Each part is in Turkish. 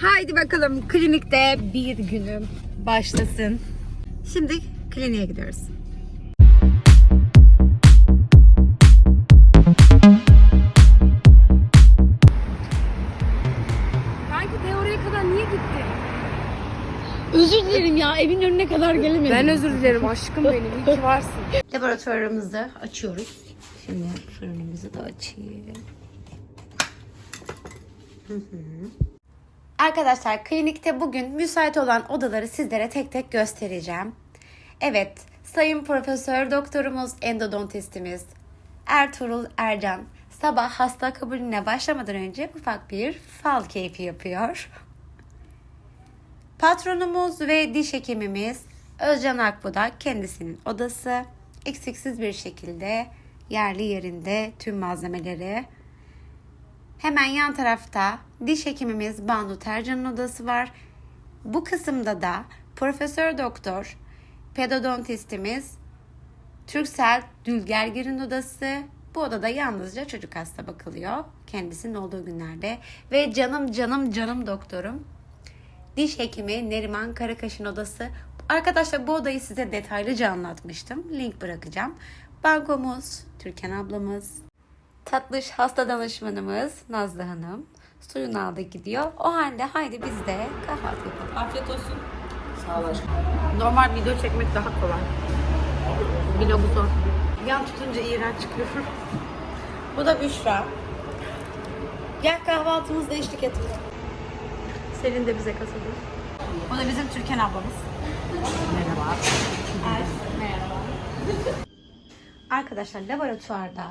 Haydi bakalım klinikte bir günüm başlasın. Şimdi kliniğe gidiyoruz. Kanki de oraya kadar niye gitti? Özür dilerim ya evin önüne kadar gelemedim. Ben özür dilerim aşkım benim. İyi ki varsın. Laboratuvarımızı açıyoruz. Şimdi fırınımızı da açayım. Hı hı. Arkadaşlar klinikte bugün müsait olan odaları sizlere tek tek göstereceğim. Evet, Sayın Profesör Doktorumuz endodontistimiz Ertuğrul Ercan sabah hasta kabulüne başlamadan önce ufak bir fal keyfi yapıyor. Patronumuz ve diş hekimimiz Özcan Akbudak kendisinin odası. Eksiksiz bir şekilde yerli yerinde tüm malzemeleri. Hemen yan tarafta diş hekimimiz Banu Tercan'ın odası var. Bu kısımda da Profesör Doktor pedodontistimiz Türksel Dülgergir'in odası. Bu odada yalnızca çocuk hasta bakılıyor. Kendisinin olduğu günlerde. Ve canım canım canım doktorum Diş hekimi Neriman Karakaş'ın odası. Arkadaşlar bu odayı size detaylıca anlatmıştım. Link bırakacağım. Bankomuz, Türkan ablamız, tatlış hasta danışmanımız Nazlı Hanım. Suyunu aldı gidiyor. O halde haydi biz de kahvaltı yapalım. Afiyet olsun. Sağ ol aşkım. Normal video çekmek daha kolay. Vlogu zor. Yan tutunca iğrenç çıkıyor. Bu da Büşra. Gel kahvaltımızda eşlik et. Selin de bize katıldı. Bu da bizim Türkan ablamız. Merhaba. Merhaba. Arkadaşlar laboratuvarda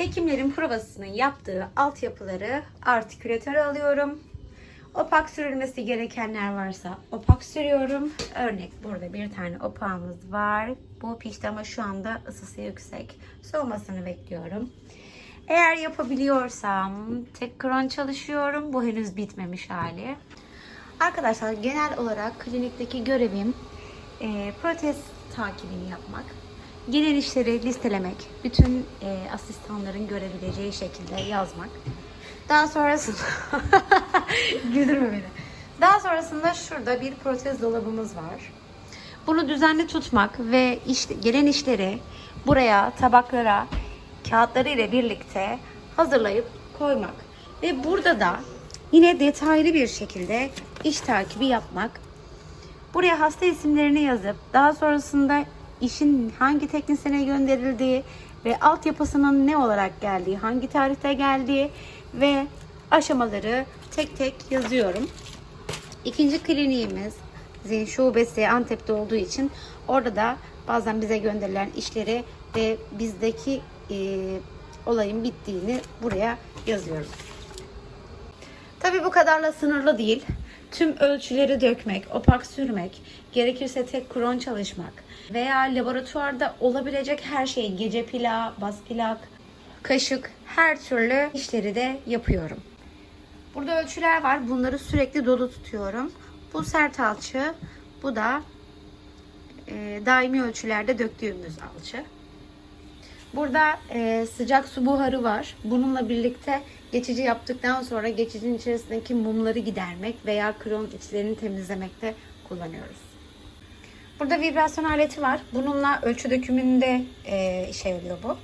hekimlerin provasının yaptığı altyapıları artikülatöre alıyorum. Opak sürülmesi gerekenler varsa opak sürüyorum. Örnek burada bir tane opağımız var. Bu pişti ama şu anda ısısı yüksek. Soğumasını bekliyorum. Eğer yapabiliyorsam tek kron çalışıyorum. Bu henüz bitmemiş hali. Arkadaşlar genel olarak klinikteki görevim e, protez takibini yapmak. Genel işleri listelemek, bütün e, asistanların görebileceği şekilde yazmak. Daha sonrasında güldürme beni. Daha sonrasında şurada bir protez dolabımız var. Bunu düzenli tutmak ve iş, gelen işleri buraya tabaklara kağıtları ile birlikte hazırlayıp koymak. Ve burada da yine detaylı bir şekilde iş takibi yapmak. Buraya hasta isimlerini yazıp daha sonrasında işin hangi teknisyene gönderildiği ve altyapısının ne olarak geldiği, hangi tarihte geldiği ve aşamaları tek tek yazıyorum. İkinci kliniğimiz Zin şubesi Antep'te olduğu için orada da bazen bize gönderilen işleri ve bizdeki e, olayın bittiğini buraya yazıyorum. Tabii bu kadarla sınırlı değil. Tüm ölçüleri dökmek, opak sürmek, gerekirse tek kron çalışmak veya laboratuvarda olabilecek her şeyi gece plağı, bas plak, kaşık her türlü işleri de yapıyorum. Burada ölçüler var. Bunları sürekli dolu tutuyorum. Bu sert alçı, bu da e, daimi ölçülerde döktüğümüz alçı. Burada e, sıcak su buharı var. Bununla birlikte geçici yaptıktan sonra geçicinin içerisindeki mumları gidermek veya kron içlerini temizlemekte kullanıyoruz. Burada vibrasyon aleti var. Bununla ölçü dökümünde e, işe yarıyor bu.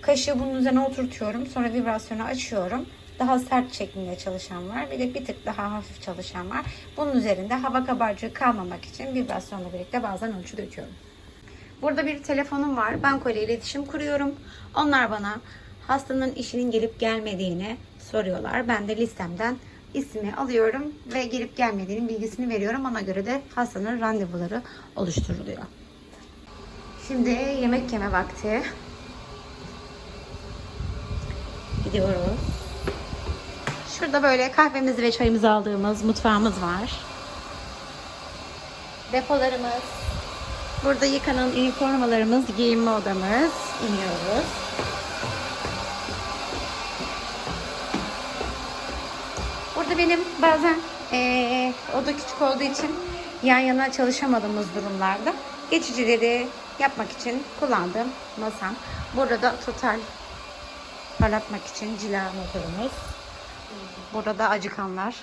Kaşığı bunun üzerine oturtuyorum. Sonra vibrasyonu açıyorum. Daha sert şeklinde çalışan var. Bir de bir tık daha hafif çalışan var. Bunun üzerinde hava kabarcığı kalmamak için vibrasyonla birlikte bazen ölçü döküyorum. Burada bir telefonum var. Banko ile iletişim kuruyorum. Onlar bana hastanın işinin gelip gelmediğini soruyorlar. Ben de listemden ismi alıyorum ve gelip gelmediğinin bilgisini veriyorum. Ona göre de hastanın randevuları oluşturuluyor. Şimdi yemek yeme vakti. Gidiyoruz. Şurada böyle kahvemizi ve çayımızı aldığımız mutfağımız var. Depolarımız. Burada yıkanan üniformalarımız, giyinme odamız. İniyoruz. Burada benim bazen eee oda küçük olduğu için yan yana çalışamadığımız durumlarda geçicileri yapmak için kullandığım masam. Burada da total parlatmak için cila motorumuz. Burada da acıkanlar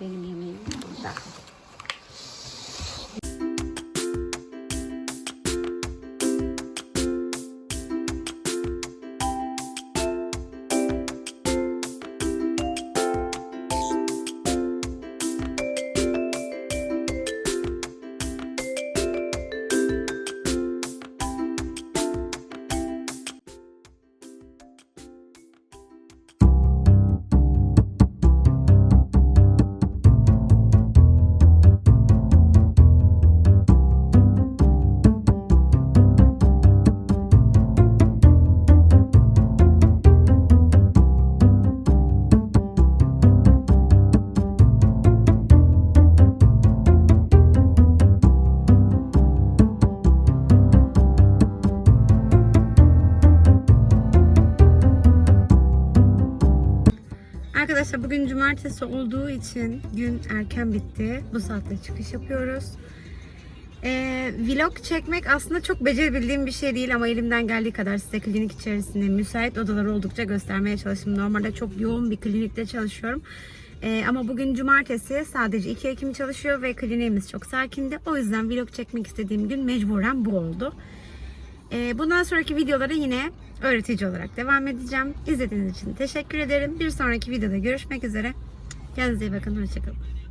benim yemeğim burada. Arkadaşlar bugün cumartesi olduğu için gün erken bitti. Bu saatte çıkış yapıyoruz. Ee, vlog çekmek aslında çok becerebildiğim bir şey değil ama elimden geldiği kadar size klinik içerisinde müsait odalar oldukça göstermeye çalıştım. Normalde çok yoğun bir klinikte çalışıyorum. Ee, ama bugün cumartesi sadece iki hekim çalışıyor ve kliniğimiz çok sakindi. O yüzden vlog çekmek istediğim gün mecburen bu oldu. Ee, bundan sonraki videolara yine öğretici olarak devam edeceğim. İzlediğiniz için teşekkür ederim. Bir sonraki videoda görüşmek üzere. Kendinize iyi bakın. Hoşçakalın.